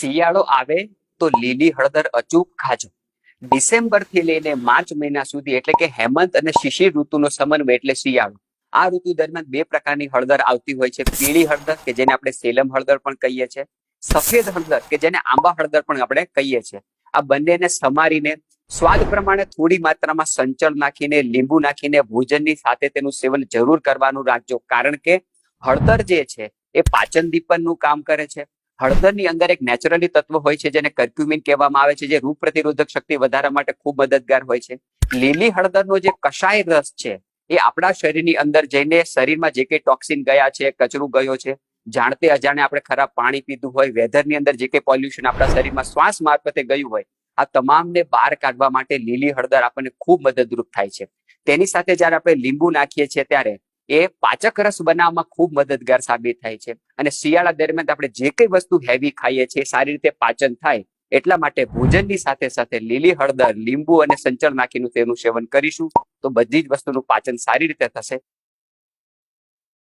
શિયાળો આવે તો લીલી હળદર અચૂક ખાજો. ડિસેમ્બરથી લઈને માર્ચ મહિના સુધી એટલે કે હેમંત અને શિશિર ઋતુનો સમન્વય એટલે શિયાળો. આ ઋતુ દરમિયાન બે પ્રકારની હળદર આવતી હોય છે. પીળી હળદર, કે જેને આપણે સેલમ હળદર પણ કહીએ છીએ. સફેદ હળદર, કે જેને આંબા હળદર પણ આપણે કહીએ છીએ. આ બંનેને સમારીને સ્વાદ પ્રમાણે થોડી માત્રામાં સંચળ નાખીને, લીંબુ નાખીને, ભોજનની સાથે તેનું સેવન જરૂર કરવાનું રાખજો. કારણ કે હળદર જે છે, એ પાચન દીપનનું કામ કરે છે. હળદરની અંદર એક નેચરલી તત્વ હોય છે જેને કર્ક્યુમિન કહેવામાં આવે છે, જે રોગ પ્રતિરોધક શક્તિ વધારવા માટે ખૂબ મદદગાર હોય છે. લીલી હળદરનો જે કશાય રસ છે, એ આપણા શરીરની અંદર જઈને શરીરમાં જે કંઈ ટોક્સિન ગયા છે, કચરું ગયો છે, જાણતે અજાણે આપણે ખરાબ પાણી પીધું હોય, વેધરની અંદર જે કંઈ પોલ્યુશન આપણા શરીરમાં શ્વાસ મારફતે ગયું હોય, આ તમામને બહાર કાઢવા માટે લીલી હળદર આપણને ખૂબ મદદરૂપ થાય છે. તેની સાથે જ્યારે આપણે લીંબુ નાખીએ છીએ ત્યારે એ પાચક રસ બનાવવામાં ખૂબ મદદગાર સાબિત થાય છે. અને શિયાળા દરમિયાન આપણે જે કઈ વસ્તુ હેવી ખાઈએ છીએ, સારી રીતે પાચન થાય, એટલા માટે ભોજનની સાથે સાથે લીલી હળદર, લીંબુ અને સંચળ નાખીને તેનું સેવન કરીશું, તો બધી જ વસ્તુનું પાચન સારી રીતે થશે.